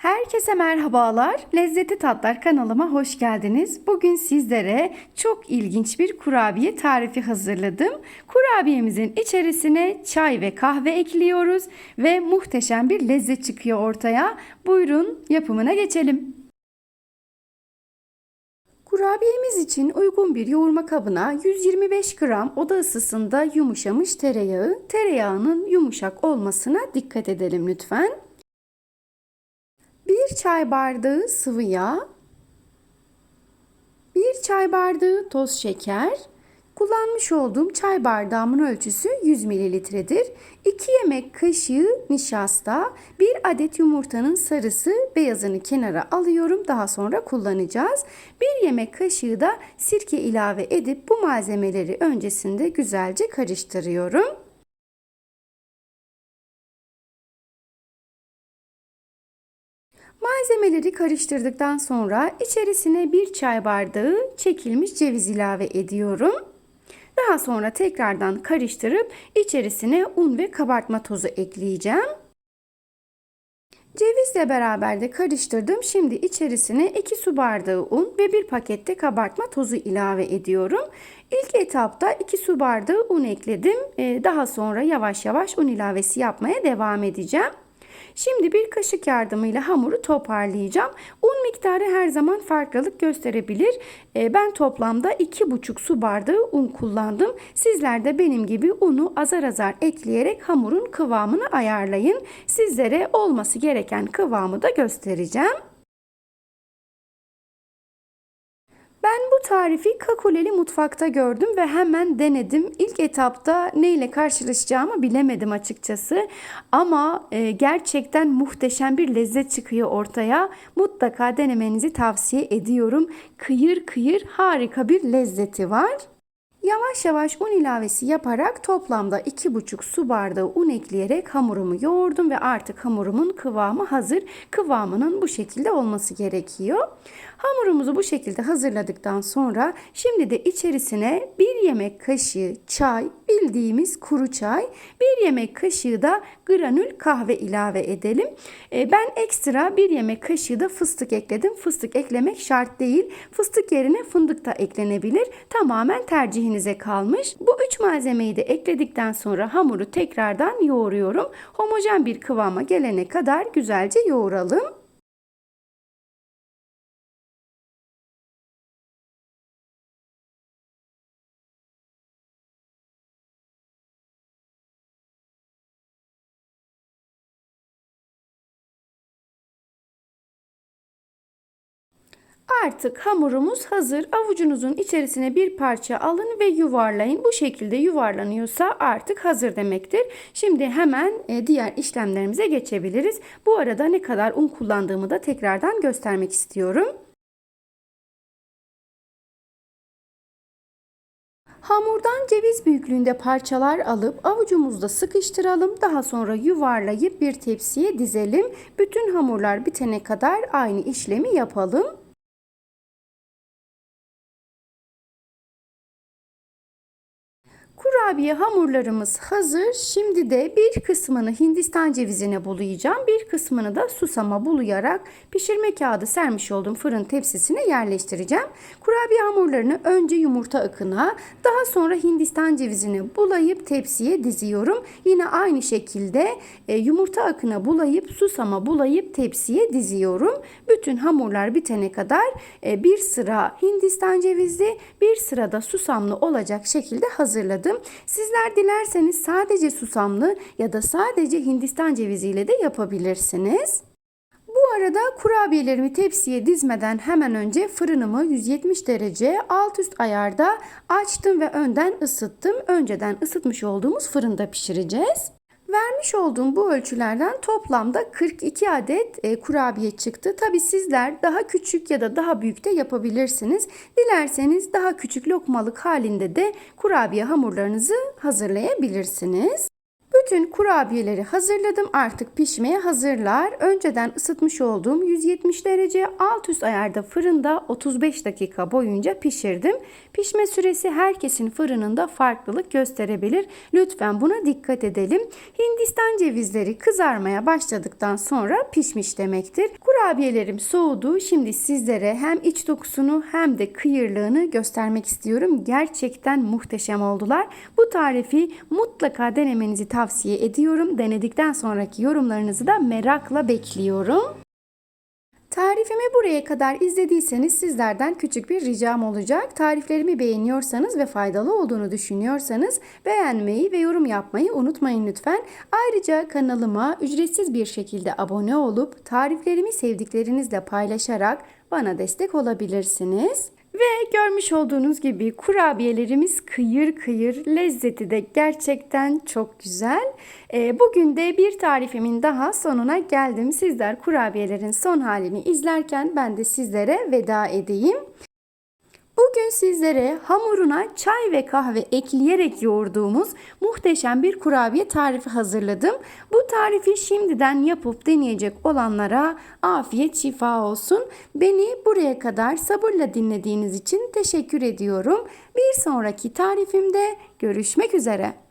Herkese merhabalar. Lezzetli Tatlar kanalıma hoş geldiniz. Bugün sizlere çok ilginç bir kurabiye tarifi hazırladım. Kurabiyemizin içerisine çay ve kahve ekliyoruz ve muhteşem bir lezzet çıkıyor ortaya. Buyurun yapımına geçelim. Kurabiyemiz için uygun bir yoğurma kabına 125 gram oda ısısında yumuşamış tereyağı, tereyağının yumuşak olmasına dikkat edelim lütfen. 1 çay bardağı sıvı yağ, 1 çay bardağı toz şeker, kullanmış olduğum çay bardağımın ölçüsü 100 mililitredir. 2 yemek kaşığı nişasta, 1 adet yumurtanın sarısı, beyazını kenara alıyorum. Daha sonra kullanacağız. 1 yemek kaşığı da sirke ilave edip bu malzemeleri öncesinde güzelce karıştırıyorum. Malzemeleri karıştırdıktan sonra içerisine bir çay bardağı çekilmiş ceviz ilave ediyorum. Daha sonra tekrardan karıştırıp içerisine un ve kabartma tozu ekleyeceğim. Cevizle beraber de karıştırdım. Şimdi içerisine 2 su bardağı un ve 1 pakette kabartma tozu ilave ediyorum. İlk etapta 2 su bardağı un ekledim. Daha sonra yavaş yavaş un ilavesi yapmaya devam edeceğim. Şimdi bir kaşık yardımıyla hamuru toparlayacağım. Un miktarı her zaman farklılık gösterebilir. Ben toplamda 2,5 su bardağı un kullandım. Sizler de benim gibi unu azar azar ekleyerek hamurun kıvamını ayarlayın. Sizlere olması gereken kıvamı da göstereceğim. Ben bu tarifi Kakuleli mutfakta gördüm ve hemen denedim. İlk etapta neyle karşılaşacağımı bilemedim açıkçası. Ama e, gerçekten muhteşem bir lezzet çıkıyor ortaya. Mutlaka denemenizi tavsiye ediyorum. Kıyır kıyır harika bir lezzeti var. Yavaş yavaş un ilavesi yaparak toplamda 2,5 su bardağı un ekleyerek hamurumu yoğurdum ve artık hamurumun kıvamı hazır. Kıvamının bu şekilde olması gerekiyor. Hamurumuzu bu şekilde hazırladıktan sonra şimdi de içerisine bir yemek kaşığı çay, bildiğimiz kuru çay, bir yemek kaşığı da granül kahve ilave edelim. Ben ekstra bir yemek kaşığı da fıstık ekledim. Fıstık eklemek şart değil. Fıstık yerine fındık da eklenebilir. Tamamen tercihinize kalmış. Bu üç malzemeyi de ekledikten sonra hamuru tekrardan yoğuruyorum. Homojen bir kıvama gelene kadar güzelce yoğuralım. Artık hamurumuz hazır. Avucunuzun içerisine bir parça alın ve yuvarlayın. Bu şekilde yuvarlanıyorsa artık hazır demektir. Şimdi hemen e, diğer işlemlerimize geçebiliriz. Bu arada ne kadar un kullandığımı da tekrardan göstermek istiyorum. Hamurdan ceviz büyüklüğünde parçalar alıp avucumuzda sıkıştıralım. Daha sonra yuvarlayıp bir tepsiye dizelim. Bütün hamurlar bitene kadar aynı işlemi yapalım. Kurabiye hamurlarımız hazır. Şimdi de bir kısmını Hindistan cevizine bulayacağım. Bir kısmını da susama bulayarak pişirme kağıdı sermiş olduğum fırın tepsisine yerleştireceğim. Kurabiye hamurlarını önce yumurta akına, daha sonra Hindistan cevizini bulayıp tepsiye diziyorum. Yine aynı şekilde e, yumurta akına bulayıp susama bulayıp tepsiye diziyorum. Bütün hamurlar bitene kadar e, bir sıra Hindistan cevizi, bir sırada susamlı olacak şekilde hazırladım. Sizler dilerseniz sadece susamlı ya da sadece Hindistan ceviziyle de yapabilirsiniz. Bu arada kurabiyelerimi tepsiye dizmeden hemen önce fırınımı 170 derece alt üst ayarda açtım ve önden ısıttım. Önceden ısıtmış olduğumuz fırında pişireceğiz. Vermiş olduğum bu ölçülerden toplamda 42 adet e, kurabiye çıktı. Tabi sizler daha küçük ya da daha büyük de yapabilirsiniz. Dilerseniz daha küçük lokmalık halinde de kurabiye hamurlarınızı hazırlayabilirsiniz. Bütün kurabiyeleri hazırladım. Artık pişmeye hazırlar. Önceden ısıtmış olduğum 170 derece alt üst ayarda fırında 35 dakika boyunca pişirdim. Pişme süresi herkesin fırınında farklılık gösterebilir. Lütfen buna dikkat edelim. Hindistan cevizleri kızarmaya başladıktan sonra pişmiş demektir. Kurabiyelerim soğudu. Şimdi sizlere hem iç dokusunu hem de kıyırlığını göstermek istiyorum. Gerçekten muhteşem oldular. Bu tarifi mutlaka denemenizi tavsiye ediyorum. Denedikten sonraki yorumlarınızı da merakla bekliyorum. Tarifimi buraya kadar izlediyseniz sizlerden küçük bir ricam olacak. Tariflerimi beğeniyorsanız ve faydalı olduğunu düşünüyorsanız beğenmeyi ve yorum yapmayı unutmayın lütfen. Ayrıca kanalıma ücretsiz bir şekilde abone olup tariflerimi sevdiklerinizle paylaşarak bana destek olabilirsiniz. Ve görmüş olduğunuz gibi kurabiyelerimiz kıyır kıyır, lezzeti de gerçekten çok güzel. Ee, bugün de bir tarifimin daha sonuna geldim. Sizler kurabiyelerin son halini izlerken ben de sizlere veda edeyim. Bugün sizlere hamuruna çay ve kahve ekleyerek yoğurduğumuz muhteşem bir kurabiye tarifi hazırladım. Bu tarifi şimdiden yapıp deneyecek olanlara afiyet şifa olsun. Beni buraya kadar sabırla dinlediğiniz için teşekkür ediyorum. Bir sonraki tarifimde görüşmek üzere.